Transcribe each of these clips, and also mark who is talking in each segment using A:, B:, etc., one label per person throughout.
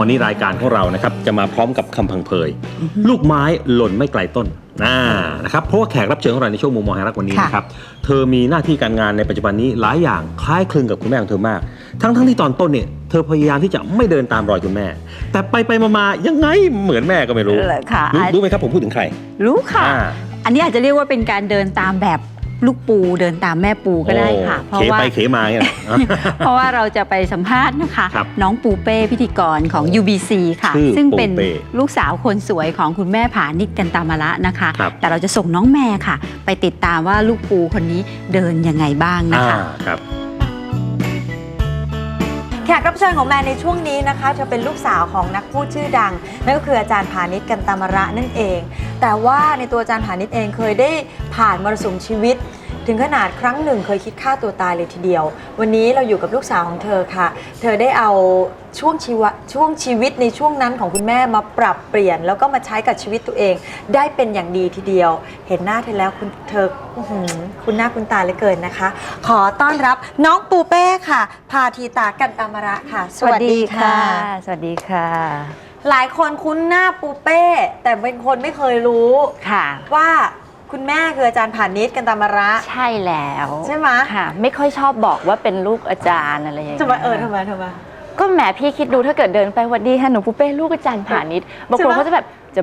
A: วันนี้รายการของเรานะครับจะมาพร้อมกับคำพังเพย ลูกไม้หล่นไม่ไกลต้นอ่านะครับเพราะว่าแขกรับเชิญของเราในช่วงมุมมองแห่งรักวันนี้
B: ค่ะ
A: นะครับเธอมีหน้าที่การงานในปัจจุบันนี้หลายอย่างคล้ายคลึงกับคุณแม่ของเธอมาก ทั้งทั้งที่ตอนต้นเนี่ยเธอพยายามที่จะไม่เดินตามรอยคุณแม่ แต่ไปไปมามายังไงเหมือนแม่ก็ไม่รู้
B: เหรอค่ะ
A: รู้รู้ไหมครับผมพูดถึงใคร
B: รู้ค่ะ
A: อ่า
B: อันนี้อาจจะเรียกว่าเป็นการเดินตามแบบ ลูกปูเดินตามแม่ปูก็ได้ค่ะ เพ
A: โอ้
B: ราะ
A: เข
B: ว่า
A: ไปเขมาเนี่ยนะ
B: เพราะว่าเราจะไปสัมภาษณ์นะคะ
A: ครับ
B: น้องปูเป้พิธีกรของ UBC ค่ะ
A: ชื่อ
B: ซึ่งเป็น
A: ปูเป้
B: ลูกสาวคนสวยของคุณแม่ผานิดกันตามะละนะคะ
A: ครับ
B: แต่เราจะส่งน้องแม่ค่ะ ไปติดตามว่าลูกปูคนนี้เดินยังไงบ้างนะคะ
A: อ่าครับ
C: แขกรับเชิญของแมนในช่วงนี้นะคะเธอเป็นลูกสาวของนักพูดชื่อดัง นั่นก็คืออาจารย์พาณิชย์กันตามระนั่นเอง แต่ว่าในตัวอาจารย์พาณิชย์เองเคยได้ผ่านมรสุมชีวิต ถึงขนาดครั้งหนึ่งเคยคิดฆ่าตัวตายเลยทีเดียว วันนี้เราอยู่กับลูกสาวของเธอค่ะ เธอได้เอาช่วงชีวะช่วงชีวิตในช่วงนั้นของคุณแม่มาปรับเปลี่ยน แล้วก็มาใช้กับชีวิตตัวเอง ได้เป็นอย่างดีทีเดียว เห็นหน้าเธอแล้วคุณเธออื้อหือคุณหน้าคุณตาเหลือเกินนะคะ ขอต้อนรับน้องปูเป้ค่ะ พาทีตากันตามระค่ะ
B: สวัสดีค่ะ สวัสดีค่ะ
C: หลายคนคุ้นหน้าปูเป้ แต่เป็นคนไม่เคยรู้
B: ค่ะ
C: ว่า คุณแม่คืออาจารย์ผ่านนิดกันตามระ
D: ใช่แล้ว
C: ใช่ไหม
D: ค่ะ ไม่ค่อยชอบบอกว่าเป็นลูกอาจารย์อะไรอย่างเงี้ย
C: ทำไมเออทำไมทำไม
D: ก็แหมพี่คิดดูถ้าเกิดเดินไปหวันดีค่ะหนูปูเป้ลูกอาจารย์ผานิดบางคน
C: ใช่ไหม
D: เขาจะแบบ จะ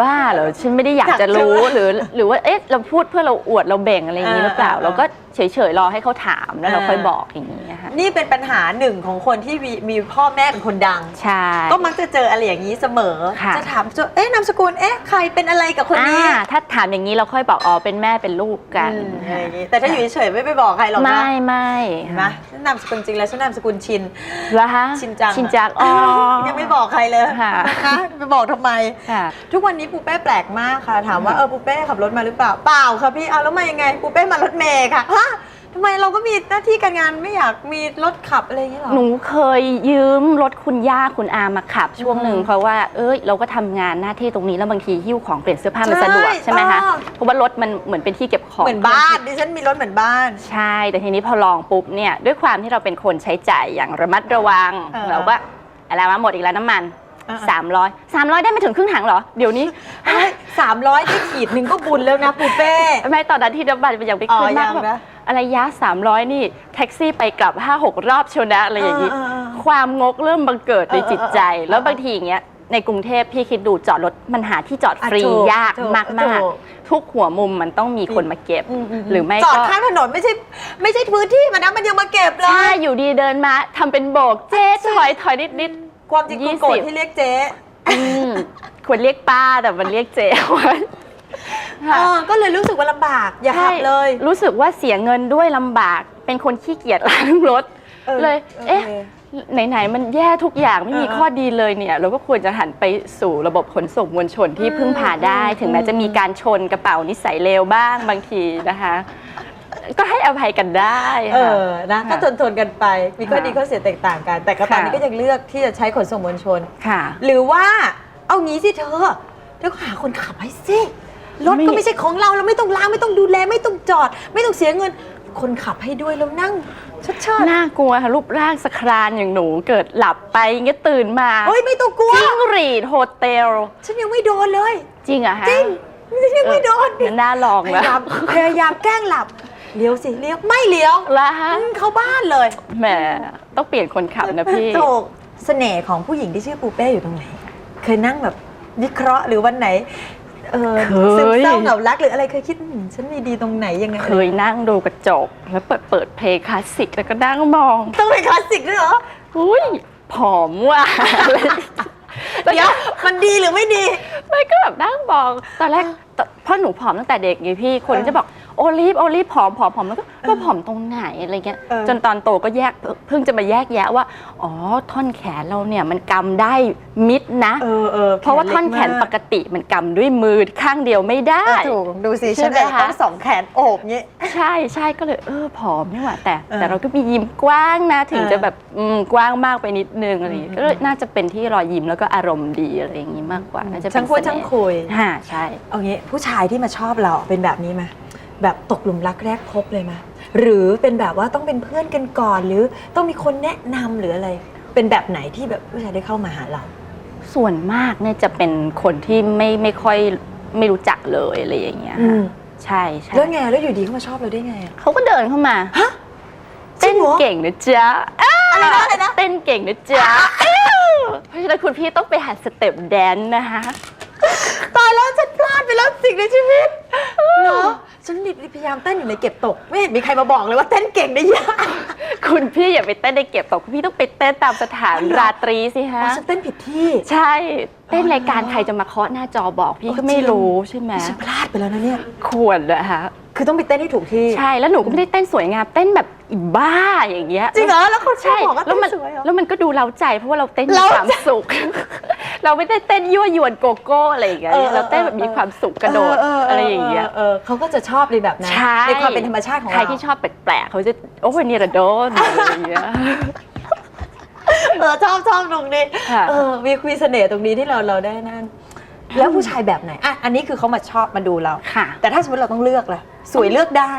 D: บ้าเหรอฉันไม่ได้อยากจะรู้
C: อยากจะ
D: หรือหรือว่าเอ๊ะเราพูดเพื่อเราอวดเราเบ่งอะไรอย่างนี้หรือเปล่า
C: เออเออ
D: เราก็เฉยๆรอให้เขาถามแล้วเรา
C: เออ
D: ค่อยบอกอย่างนี้นะคะ
C: นี่เป็นปัญหาหนึ่งของคนที่มีมีพ่อแม่เป็นคนดัง
D: ใช่
C: ก็มักจะเจออะไรอย่างนี้เสมอ
D: ค่ะ
C: จะถามจะเอ๊ะนามสกุลเอ๊ะใครเป็นอะไรกับคนนี้
D: อ่าถ้าถามอย่างนี้เราค่อยบอกอ๋อเป็นแม่เป็นลูกกัน
C: อืมอะไรอย่างนี้แต่ถ้าอยู่เฉยๆไม่ไปบอกใครหรอกนะ
D: ไม่ไม่
C: เห็นไหมฉันนามสกุลจริงแล้วฉันนามสกุลชิน
D: แล้วฮะ
C: ชินจัง
D: ชินจังอ๋อ
C: ยังไม่บอกใครเลย
D: ค่ะ
C: นะคะไปบอกทำไม
D: ค่ะ
C: ทุกวันนี้ปูเป้แปลกมากค่ะ ถามว่าเออปูเป้ขับรถมาหรือเปล่าเปล่าค่ะพี่เอาแล้วมายังไงปูเป้มารถเมย์ค่ะฮะทำไมเราก็มีหน้าที่การงานไม่อยากมีรถขับอะไรอย่างเงี้ยหรอ
D: หนูเคยยืมรถคุณย่าคุณอามาขับ ช่วงหนึ่ง
C: อืม
D: เพราะว่าเอ้ยเราก็ทำงานหน้าที่ตรงนี้แล้วบางทีหิ้วของเปลี่ยนเสื้อผ้ามัน
C: ใช่
D: สะดวกใช่ไหมคะ
C: อ๋อ
D: เพราะว่ารถมันเหมือนเป็นที่เก็บของ
C: เหมือนบ้านดิฉันมีรถเหมือนบ้าน
D: ใช่ แต่ทีนี้พอลองปุ๊บเนี่ยด้วยความที่เราเป็นคนใช้จ่ายอย่างระมัดระวัง
C: เออ
D: เราก็อะไรมาหมดอีกแล้วน้ำมัน
C: เออ
D: 300 300ได้ไม่ถึงครึ่งถังเหรอ เดี๋ยวนี้
C: สามร้อยได้ขีดหนึ่งก็บุญแล้วนะปูเป้
D: ไม่ตอนนั้นที่น้ำมันมันยังไม่ขึ้น
C: อ๋อยั
D: มาก
C: ง
D: แบบ
C: นะ
D: อะไรยะ300นี่ แท็กซี่ไปกลับ5-6รอบเชียวนะอะไรอย่างนี้
C: เออเออเออ
D: ความงกเริ่มบังเกิดในจิตใจ
C: เออเออเออ
D: แล้วบางทีอย่างเงี้ยในกรุงเทพพี่คิดดูจอดรถมันหาที่จอดฟรี
C: อะถูก
D: ยาก
C: ถูก
D: มาก
C: ถู
D: มาก
C: ก
D: ทุกหัวมุมมันต้องมีคนมาเก็บ หรือไม่
C: จอด
D: ก็
C: ข้างถนนไม่ใช่ ไม่ใช่พื้นที่มันนะมันยังมาเก็บเล
D: ใช่
C: ย
D: อยู่ดีเดินมาทำเป็นโบกเจ๊ถอยถอยนิดนิด
C: ความจริงคุณโกรธที่เรียกเจ๊
D: ๆอืมควรเรียกป้าแต่มันเรียกเจ๊ไว้
C: เออก็เลยรู้สึกว่าลำบากอย่าขับเลย
D: ใช่รู้สึกว่าเสียเงินด้วยลำบาก เป็นคนขี้เกียจล้างรถ
C: ออ
D: เลย เอ๊ะ
C: โค
D: ไหนๆมันแย่ทุกอย่างไม่มี
C: เออ
D: ข้อดีเลยเนี่ย เราก็ควรจะหันไปสู่ระบบขนส่งมวลชนที่
C: อืม
D: พึ่งพาได้
C: อืม
D: ถึงแม้จะมีการชนกระเป๋านิสัยเลวบ้างบางทีนะคะ ก็ให้อภัยกันได้
C: เอ
D: ค่ะ
C: อนะก็
D: ค่ะ
C: ทนทนๆกันไปมีข้อ
D: ค่ะ
C: ดีข้อเสียแตกต่างกัน แต่ก็ตอนนี้
D: ค่ะ
C: ก็ยังเลือกที่จะใช้ขนส่งมวลชน
D: ค่ะ
C: หรือว่าเอางี้สิเธอเธอก็หาคนขับให้สิรถก็
D: ไม่
C: ไม่ใช่ของเราเราไม่ต้องล้างไม่ต้องดูแลไม่ต้องจอด ไม่ต้องเสียเงิน คนขับให้ด้วยแล้วนั่งชัดชัด
D: น่ากลัวค่ะรูปร่างสครานอย่างหนูเกิดหลับไปเงี้ยตื่นมา
C: เฮ้ยไม่ต้องกลัว
D: จิ้งหรีดโฮเทล
C: ฉันยังไม่โดนเลย
D: จริงเหรอะฮะ
C: จริงฉันยังไม่โดน
D: เออน่าลอง
C: พ
D: นะ
C: ยายามพยายามแกล้งหลับ เลี้ยวสิเลี้ยวไม่เลี้ยว
D: แล้วฮะ
C: อืมเข้าบ้านเลย
D: แหมต้องเปลี่ยนคนขับนะพี่
C: ถูกเสน่ห์ของผู้หญิงที่ชื่อปูเป้อยู่ตรงไหน เคยนั่งแบบวิเคราะห์หรือวันไหนเออ
D: เคย
C: ซึมเศร้าเหงารักหรืออะไรเคยคิดอืมฉันมีดีตรงไหนยังไง
D: เคยนั่งดูกระจก แล้วเปิดเปิดเพลงคลาสสิกแล้วก็นั่งมอง
C: ต้องเป็นคลาสสิกด้วยเหรอ
D: อุ้ยผอมว่ะ แล้ว
C: เดี๋ยวมันดีหรือไม่ดี
D: ไม่ก็แบบนั่งมอง ตอนแรกตเพราะหนูผอมตั้งแต่เด็กไงพี่ คน
C: เออ
D: จะบอก โอลิฟโอลิฟผอมผอมผอมแล้วก็เราผอมตรงไหนอะไรเงี้ย
C: เออ
D: จนตอนโตก็แยกเพิ่งจะมาแยกแยะว่า อ๋อท่อนแขนเราเนี่ยมันกำได้มิดนะ
C: เออเออ
D: เพราะว่าท่อนแขนปกติมันกำด้วยมือข้างเดียวไม่ได้
C: เออถูกดูสิ
D: ใช่
C: ฉัน
D: ไหม
C: แบบ
D: คะ
C: ต้องสองแขนโอบงี้
D: ใช่ใช่ก็เลยเออผอมนี่หว่าแต่
C: เออ
D: แต่เราก็มียิ้มกว้างนะ ถึง
C: เออ
D: จะแบบอืมกว้างมากไปนิดนึงอะไรอย่างเงี้ย
C: อืม
D: ก็เลยน่าจะเป็นที่รอยยิ้มแล้วก็อารมณ์ดีอะไรอย่างงี้มากกว่าน่าจะเป็น
C: ช่างพูด
D: เสน่ห์
C: ช่างคุย
D: ฮ่าใช่
C: เอางี้ผู้ชายที่มาชอบเราเป็นแบบนี้ไหม แบบตกหลุมรักแรกพบเลยไหมหรือเป็นแบบว่าต้องเป็นเพื่อนกันก่อน หรือต้องมีคนแนะนำหรืออะไร เป็นแบบไหนที่แบบผู้ชายได้เข้ามาหาเรา
D: ส่วนมากเนี่ยจะเป็นคนที่ไม่ไม่ค่อยไม่รู้จักเลยอะไรอย่างเงี้ย
C: อื
D: ค่ะ
C: ม
D: ใช่ใช่
C: แล้วไงแล้วอยู่ดีเขามาชอบเราได้ไงอะ
D: เขาก็เดินเข้ามา
C: ฮะจริ
D: เต้
C: ง
D: น
C: เหรอ
D: เก่งนะจ๊ะ
C: อะไรนะอะไรนะ
D: เต้นเก่งนะจ๊ะเพราะฉะนั้นคุณพี่ต้องไปหัดสเต็ปแดนซ์นะคะ
C: ตายแล้วฉันพลาดไปแล้วสิ่งในชีวิตเนาะฉันนี่พยายามเต้นอยู่ในเก็บตก ไม่เห็นมีใครมาบอกเลยว่าเต้นเก่งได้ยาก
D: คุณพี่อย่าไปเต้นในเก็บตกคุณพี่ต้องไปเต้นตามสถานราตรีสิ
C: อ๋
D: ฮะ
C: อฉันเต้นผิดที่
D: ใช่ เต้นรายการใครจะมาเคาะหน้าจอบอกพี่ก็ไม่รู้ใช่ไหม
C: ฉันพลาดไปแล้วนะเนี่ย
D: ควรนะคะ
C: คือต้องไปเต้นให้ถูกที่
D: ใช่ แล้วหนูก็ไม่ได้เต้นสวยงาม เต้นแบบ อีบ้าอย่างเงี้ย
C: จริงเหรอแล้วเขาชอบ
D: ใช่
C: บอกว่า
D: แล้ว
C: เต้
D: มัน
C: นสวยเหรอ
D: แล้วมันก็ดูเร้าใจเพราะว่าเราเต้นมี
C: เร้า
D: ความสุข เราไม่ได้เต้นยั่วยวนโกโก้อะไรอย่างเงี้ย
C: เออเออ
D: เราเต้นแบบมีความสุขกระโดด
C: เเอะ
D: ไรอย่างเงี้ย
C: เออเขาก็จะชอบในแบบนั้น
D: ใช่
C: ในความเป็นธรรมชาติของ
D: ใคร
C: เรา
D: ที่ชอบแปลกๆเขาจะโอ้ยนี่ระโดนอะไรอย่างเงี้ย
C: เออชอบชอบตรงนี้
D: ค่ะ
C: เออมีคุยเสน่ห์ตรงนี้ที่เราเราได้นั่นแล้วผู้ชายแบบไหนอะอันนี้คือเขามาชอบมาดูเรา
D: ค่ะ
C: แต่ถ้าสมมติเราต้องเลือกล่ะ สวยเลือกได้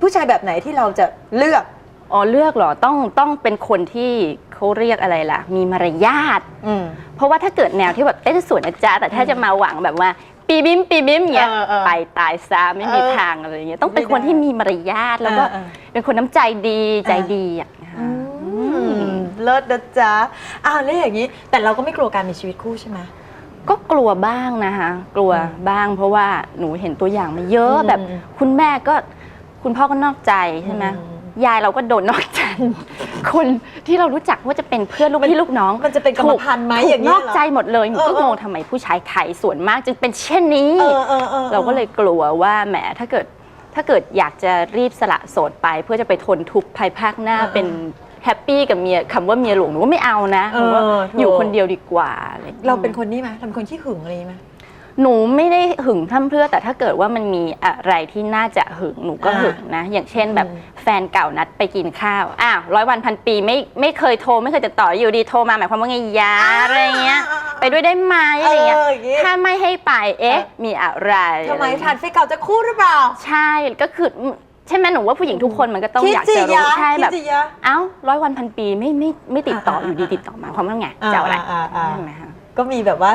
C: ผู้ชายแบบไหนที่เราจะเลือก
D: อ๋อเลือกเหรอต้องต้องเป็นคนที่เขาเรียกอะไรล่ะ มีมารยาท
C: อืม
D: เพราะว่าถ้าเกิดแนวที่แบบเต้นสวยนะจ๊ะแต่ถ้าจะมาหวังแบบว่า ปีบิมปีบิมเงี้ย
C: เออเออ
D: ไปตายซะไม่มี
C: เออ
D: ทางอะไรอย่างเงี้ยต้องเป็นคนที่มีมารยาทแล้วก็
C: เออเออ
D: เป็นคนน้ำใจดีใจดีอะ
C: อืมเลิศนะจ๊ะอ้าวแล้วอย่างนี้ แต่เราก็ไม่กลัวการมีชีวิตคู่ใช่ไหม
D: ก็กลัวบ้างนะคะ กลัว
C: อืม
D: บ้างเพราะว่าหนูเห็นตัวอย่างมาเยอะ
C: อืม
D: แบบ คุณแม่ก็ คุณพ่อก็นอกใจใช่ไหม
C: อืม
D: ยายเราก็โดนนอกใจคนที่เรารู้จักว่าจะเป็นเพื่อนลูกพี่ลูกน้อง
C: มันจะเป็นกรรมพันธุ์ไหม
D: ถูก
C: อย่างนี้
D: นอก
C: เหรอ
D: ใจหมดเลยหนูก็
C: เออเออ
D: งงทำไมผู้ชายไทยส่วนมากจึงเป็นเช่นนี้
C: เออเออออ
D: เราก็เลยกลัวว่าแหมถ้าเกิดถ้าเกิดอยากจะรีบสละโสดไป เพื่อจะไปทนทุกข์ภายภาคหน้า
C: เออเออ
D: เป็นแฮปปี้กับเมียคำว่าเมียหลวงหนูก็ไม่เอานะหนูว่า
C: เออถูก
D: อยู่คนเดียวดีกว่าอะไรอย่งงี้ย
C: เราเป็นคนนี้ไหมเราเป็นคนที่หึงอะไรไหม
D: หนูไม่ได้หึงพร่ำเพรื่อ แต่ถ้าเกิดว่ามันมีอะไรที่น่าจะหึงหนูก็
C: อ่า
D: หึงนะ อย่างเช่นแบบ
C: อืม
D: แฟนเก่านัดไปกินข้าวอ้าวร้อยวันพันปีไม่ไม่เคยโทรไม่เคยติดต่ออยู่ดีโทรมาหมายความว่าไงยะอะไรเงี้ยไปด้วยได้ไหมอะไรเงี้ย
C: เอออย่างงี้
D: ถ้าไม่ให้ไปเอ๊ะ มีอะไร
C: ทำไม
D: อะรเงี้ย
C: ทานเฟซเก่าจะคู่หรือเปล่า
D: ใช่ก็คือใช่ไหมหนูว่าผู้หญิงทุกคนมันก็ต้อง
C: คิด
D: อยาก
C: สิ
D: จะรู้
C: ยะ
D: ใช่
C: คิด
D: แบบ
C: สิยะ
D: เอ้าร้อยวันพันปีไม่ไม่ไม่ติดต่อ
C: อ่า
D: อยู่ดี
C: อ่า
D: ติดต่อมาความว่าไงจะเอาอะไร
C: อ่าอ่า
D: ใช่ไหมคะ
C: ก็มีแบบว่า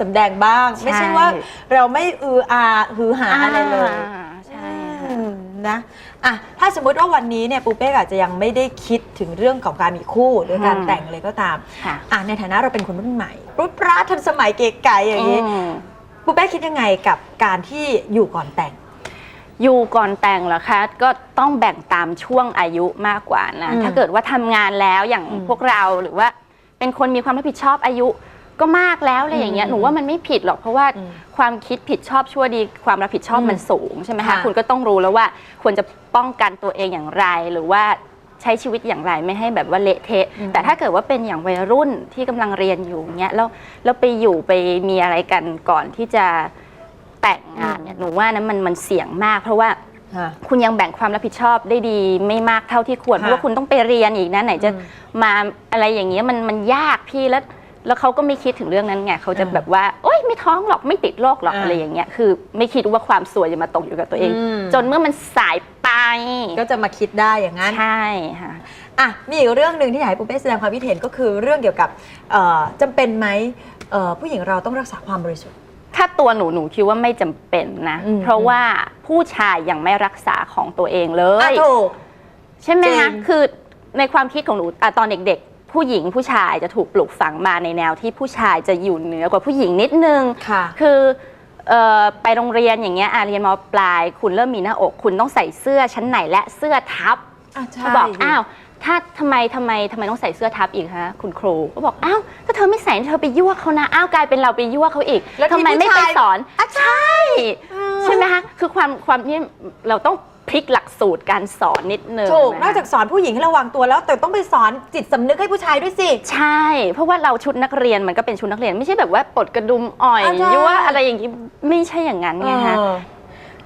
C: สำแดงบ้าง
D: ใช่
C: ไม่ใช่ว่าเราไม่อืออาหือหาอะไรเลย
D: อ่าใช่ค่ะ
C: อืมนะอะถ้าสมมุติว่าวันนี้เนี่ยปูเป้อาจจะยังไม่ได้คิดถึงเรื่องของการมีคู่หรือการ
D: อืม
C: แต่งเลยก็ตาม
D: ค่ะ
C: อะในฐานะเราเป็นคนรุ่นใหม่รุ่นปราดทันสมัยเก๋ไก่อย่างนี้
D: อืม
C: ปูเป้คิดยังไงกับการที่อยู่ก่อนแต่ง
D: อยู่ก่อนแต่งเหรอคะ ก็ต้องแบ่งตามช่วงอายุมากกว่านะ
C: อืม
D: ถ้าเกิดว่าทำงานแล้วอย่าง
C: อืม
D: พวกเราหรือว่าเป็นคนมีความรับผิดชอบอายุ ก็มากแล้วอะไรอย่างเงี้ย
C: อืม
D: หนูว่ามันไม่ผิดหรอกเพราะว่า
C: อืม
D: ความคิดผิดชอบชั่วดี ความรับผิดชอบ
C: อืม
D: มันสูงใช่ไหมคะ
C: ค่ะ
D: คุณก็ต้องรู้แล้วว่าควรจะป้องกันตัวเองอย่างไร หรือว่าใช้ชีวิตอย่างไรไม่ให้แบบว่าเละเทะ
C: อืม
D: แต่ถ้าเกิดว่าเป็นอย่างวัยรุ่นที่กำลังเรียนอยู่เงี้ยแล้วแล้วไปอยู่ไปมีอะไรกันก่อนที่จะแต่งงานเนี่ยหนูว่านั้นมันมันเสี่ยงมาก เพราะว่า
C: ค่ะ
D: คุณยังแบ่งความรับผิดชอบได้ดีไม่มากเท่าที่ควร
C: ค่ะ
D: เพราะว่าคุณต้องไปเรียนอีกนะไหนจะ
C: อืม
D: มาอะไรอย่างเงี้ยมันมันยากพี่แล้ว แล้วเขาก็ไม่คิดถึงเรื่องนั้นไงเขาจะ
C: อ่า
D: แบบว่าโอ๊ยไม่ท้องหรอกไม่ติดโรคหรอก
C: อ่า
D: อะไรอย่างเงี้ยคือ ไม่คิดว่าความสวยจะมาตกอยู่กับตัวเอง
C: อืม
D: จนเมื่อมันสายไป
C: ก็จะมาคิดได้อย่างนั้น
D: ใช่ค่ะ
C: อะมีอีกเรื่องหนึ่งที่อยากให้ปูเป้แสดงความคิดเห็นก็คือเรื่องเกี่ยวกับเอ่อจำเป็นไหมเอ่อผู้หญิงเราต้องรักษาความบริสุทธิ์
D: ถ้าตัวหนูหนูคิดว่าไม่จำเป็นนะ
C: อืม
D: เพราะว่าผู้ชายยังไม่รักษาของตัวเองเล
C: อะ
D: ย
C: ถูก
D: ใช่ไหม
C: จริ
D: คะ
C: ง
D: คือในความคิดของหนูอะตอนเด็กๆ ผู้หญิงผู้ชายจะถูกปลูกฝังมาในแนวที่ผู้ชายจะอยู่เหนือกว่าผู้หญิงนิดนึง
C: ค่ะ
D: คือเอ่อไปโรงเรียนอย่างเงี้ยอะเรียนมปลาย คุณเริ่มมีหน้าอก คุณต้องใส่เสื้อชั้นไหนและเสื้อทับ
C: อะใช่
D: เขาบอก อ้าว ถ้าทำไมทำไมทำไมต้องใส่เสื้อทับอีกคะคุณครู ก็บอก อ้าว ถ้าเธอไม่ใส่เธอไปยั่วเขานะ อ้าว กลายเป็นเราไปยั่วเขาอีก
C: แล้วที่
D: ทำไมไม่
C: ผู้
D: ไป
C: ชาย
D: สอน
C: อะใช่
D: ใช่ไหมคะ คือความความที่เราต้อง พลิกหลักสูตรการสอนนิดนึง
C: ถูกะนอกจากสอนผู้หญิงให้ระวังตัวแล้ว แต่ต้องไปสอนจิตสำนึกให้ผู้ชายด้วยสิ
D: ใช่ เพราะว่าเราชุดนักเรียนมันก็เป็นชุดนักเรียนไม่ใช่แบบว่าปลดกระดุมอ่อย
C: อะใช่
D: ยั่วอะไรอย่างนี้ไม่ใช่อย่างนั้นไงคะ
C: เออ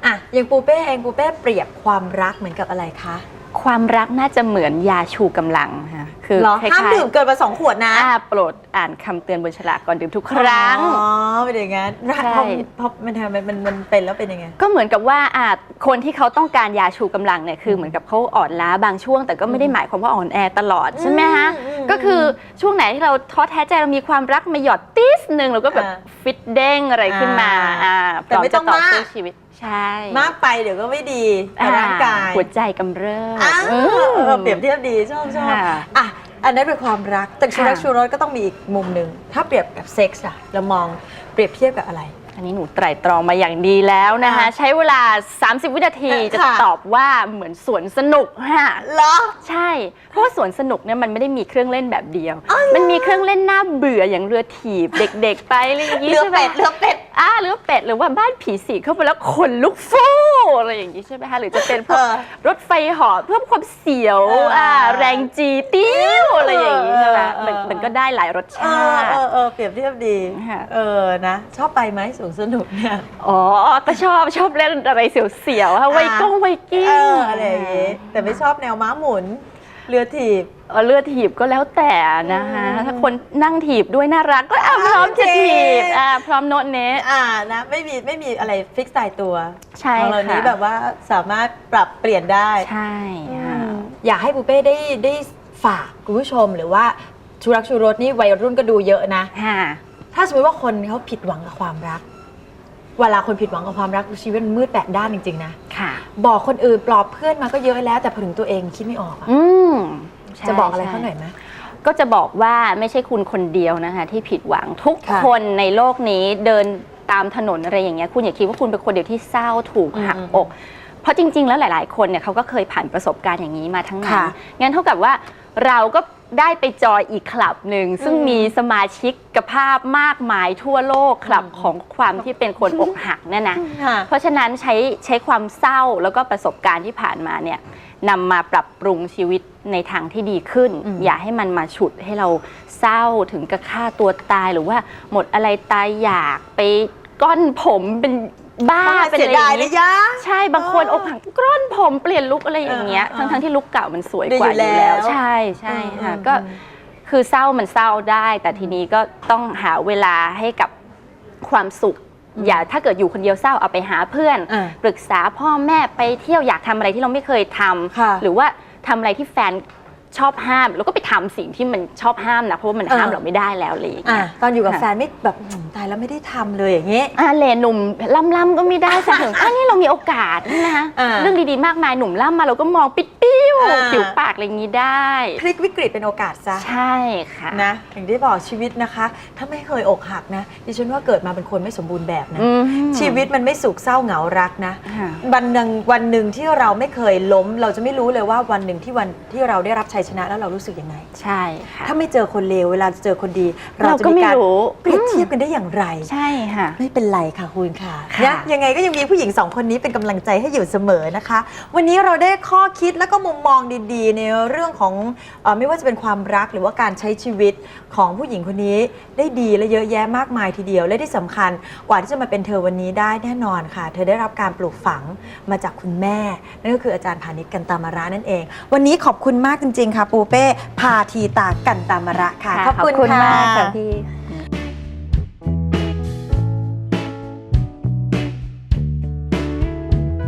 C: อะอย่างปูเป้เองปูเป้เปรียบความรักเหมือนกับอะไรคะ
D: ความรักน่าจะเหมือนยาชูกำลังค่ะ คือ
C: เหรอ
D: คล้ยๆ
C: ห้ามดื่มเกินมาสองขวดนะ
D: อ่าโปรดอ่านคำเตือนบนฉลากก่อนดื่มทุกครั้ง
C: อ๋อเป็นอย่างงั้น
D: ใช่
C: พอพอมันทำไมมันมันเป็นแล้วเป็นยังไง
D: ก็เหมือนกับว่าอาจคนที่เขาต้องการยาชูกำลังเนี่ยคือเหมือนกับเขาอ่อนล้าบางช่วง แต่ก็ไม่ได้หมายความว่าอ่อนแอตลอดใช่ไหมฮะ
C: อืมอืม
D: ก็คือช่วงไหนที่เราท้อแท้ใจเรามีความรักมาหยอดติสหนึ่งเราก็แบบ
C: อ่า
D: ฟิตเด้งอะไรขึ้นมา
C: อ่า
D: อ่า
C: แต่ไม่ต้อง
D: พร้จะ
C: มาก
D: สู้ชีวิต ใช่
C: มากไปเดี๋ยวก็ไม่ดีต่อร่างกาย
D: หัวใจกำเริบ
C: อ้าว
D: อืม
C: เออเปรียบเทียบดีชอบชอบ
D: ค่ะ
C: อะอันนั้นเป็นความรักแต่ชูรัก
D: ค่ะ
C: ชูรสก็ต้องมีอีกมุมหนึ่งถ้าเปรียบกับเซ็กส์อะเรามองเปรียบเทียบกับอะไร
D: อันนี้หนูไตร่ตรองมาอย่างดีแล้วนะคะ
C: ค่ะ
D: ใช้เวลา 30 วินาที
C: ค่ะ
D: จะตอบว่าเหมือนสวนสนุกฮะ
C: เหรอ
D: ใช่ เพราะว่าสวนสนุกเนี่ยมันไม่ได้มีเครื่องเล่นแบบเดียวมันมีเครื่องเล่นน่าเบื่ออย่างเรือถีบ เด็กๆ ไปอะไรอย่างงี้
C: เรือ
D: ใช่ไหม
C: เป็ดเรือเป็ด
D: อ่าเรือเป็ดหรือว่าบ้านผีสิงเข้าไปแล้วขนลุกฟูอะไรอย่างนี้ใช่ไหมคะหรือจะเป็นพวก
C: เออ
D: รถไฟเหาะเพิ่มความเสียว
C: เอออ่่า
D: แรงจีติ้วอะไรอย่างนี้ใช่ไหม
C: เออ
D: มัน
C: เออ
D: มันก็ได้หลายรส
C: เอ
D: ชา
C: อ
D: ติ
C: เออเออเปรียบเทียบดี
D: ค่ะ
C: เออนะ ชอบไปไหมสวนสนุกเนี่ย
D: อ๋อก็ชอบชอบเล่นอะไรเสียวๆค่ะไวก้งไวกิ้
C: เองออะไรอย่างงี้แต่ไม่ชอบแนวม้าหมุน เรือถีบ
D: เออเลือดถีบก็แล้วแต่นะคะ
C: อืม
D: ถ้าคนนั่งถีบด้วยน่ารักก็อะพร้อมจะ
C: โอเค
D: ถีบอะพร้อมโน้ตเนะ
C: อ่านะไม่มีไม่มีอะไรฟิกตายตัว
D: ใช่
C: ของเรานี้
D: ค่ะ
C: แบบว่าสามารถปรับเปลี่ยนได้
D: ใช่ค่ะ
C: อยากให้ปูเป้ได้ได้ฝากคุณผู้ชมหรือว่าชูรักชูรสนี่วัยรุ่นก็ดูเยอะนะ
D: ค่ะ
C: ถ้าสมมติว่าคนเขาผิดหวังกับความรัก เวลาคนผิดหวังกับความรักชีวิตมันมืดแปดด้านจริงๆนะ
D: ค่ะ
C: บอกคนอื่นปลอบเพื่อนมาก็เยอะแล้วแต่พอถึงตัวเองคิดไม่ออกอะ
D: อืมใช่
C: จะบอกอะไร
D: ใช่
C: เขาหน่อยไหม
D: ก็จะบอกว่าไม่ใช่คุณคนเดียวนะคะ ที่ผิดหวังทุก
C: ค่ะ
D: คนในโลกนี้เดินตามถนนอะไรอย่างเงี้ยคุณอย่าคิดว่าคุณเป็นคนเดียวที่เศร้าถูกหัก
C: อืม
D: อกเพราะจริง ๆ แล้วหลาย ๆ คนเนี่ยเขาก็เคยผ่านประสบการณ์อย่างนี้มาทั้งนั้น
C: ค่ะ
D: งั้นเท่ากับว่าเราก็ ได้ไปจอยอีกคลับหนึ่ง ซึ่ง
C: อืม
D: มีสมาชิกกภาพมากมายทั่วโลกคลับ
C: อืม
D: ของความที่เป็นคนอกหักเนี่ยนะ
C: ค่ะ
D: เพราะฉะนั้นใช้ใช้ความเศร้าแล้วก็ประสบการณ์ที่ผ่านมาเนี่ยนำมาปรับปรุงชีวิตในทางที่ดีขึ้น
C: อืม
D: อย่าให้มันมาฉุดให้เราเศร้าถึงกับฆ่าตัวตายหรือว่าหมดอะไรตายอยากไปก้อนผมเป็น บ้าเป็น
C: เสีย
D: อะไรอ
C: ดาย
D: ย่าง
C: เล
D: นี้
C: ยยะ
D: ใช่บางคน
C: เอ
D: อ
C: อก
D: หักกล้อนผมเปลี่ยนลุกอะไรอย่างเงี้ย
C: เออ
D: ทั้ง
C: เออ
D: ทั้งที่ลุกเก่ามันสวย
C: ดี
D: กว่า
C: อ
D: อยู่ยู่
C: แล้
D: แล้ววใช่ใช่ค่ะ
C: อืม
D: ก็
C: อืม
D: คือเศร้ามันเศร้าได้ แต่ทีนี้ก็ต้องหาเวลาให้กับความสุข อย่าถ้าเกิดอยู่คนเดียวเศร้าเอาไปหาเพื่อน
C: อ่า
D: ปรึกษาพ่อแม่ไปเที่ยวอยากทำอะไรที่เราไม่เคยทำ
C: ค่ะ
D: หรือว่าทำอะไรที่แฟน ชอบห้ามแล้วก็ไปทำสิ่งที่มันชอบห้ามนะเพราะว่ามันห้าม
C: เออ
D: เราไม่ได้แล้วอะไรอย่าง
C: อะ
D: เงี้ย
C: ตอนอยู่กับ
D: ค่ะ
C: แฟนไม่แบบอืมตายแล้วไม่ได้ทำเลยอย่างงี้
D: อ่าเลหนุ่มล่ำๆก็ไม่ได้แฟนถึงอันนี้เรามีโอกาสนะคะ
C: อ่า
D: เรื่องดีๆมากมายหนุ่มล่ำมาเราก็มองปิดปิ้ว
C: อ่า
D: ผิวปากอะไรอย่างนี้ได้
C: พลิกวิกฤตเป็นโอกาสซะ
D: ใช่ค่ะ
C: นะอย่างที่บอกชีวิตนะคะ ถ้าไม่เคยอกหักนะดิฉันว่าเกิดมาเป็นคนไม่สมบูรณ์แบบนะ
D: อืม
C: ชีวิตมันไม่สุขเศร้าเหงารักนะ
D: ค่ะ
C: วันหนึ่งวันหนึ่งที่เราไม่เคยล้ม เราจะไม่รู้เลยว่าวันหนึ่งที่วันที่เราได้รับชัยชนะแล้วเรารู้สึกยังไง
D: ใช่ค่ะ
C: ถ้าไม่เจอคนเลวเวลาเจอคนดี เรา
D: เรา
C: จะ
D: ก็
C: มี
D: ไม่
C: การ
D: รู้
C: เปรียบเทียบกันได้อย่างไร
D: ใช่ค่ะ
C: ไม่เป็นไรค่ะคุณค่ะ
D: ค่ะ
C: นะยังไงก็ยังมีผู้หญิงสองคนนี้เป็นกำลังใจให้อยู่เสมอนะคะ วันนี้เราได้ข้อคิดและก็มุมมองดีๆ ในเรื่องของเออไม่ว่าจะเป็นความรักหรือว่าการใช้ชีวิตของผู้หญิงคนนี้ได้ดีและเยอะแยะมากมายทีเดียว และที่สำคัญกว่าที่จะมาเป็นเธอวันนี้ได้แน่นอนค่ะ เธอได้รับการปลูกฝังมาจากคุณแม่ นั่นก็คืออาจารย์พานิชกันตามระนั่นเอง วันนี้ขอบคุณมากจริงๆค่ะปูเป้พาทีตากันตามระค่ะ
D: ขอบคุณมากค่ะพี่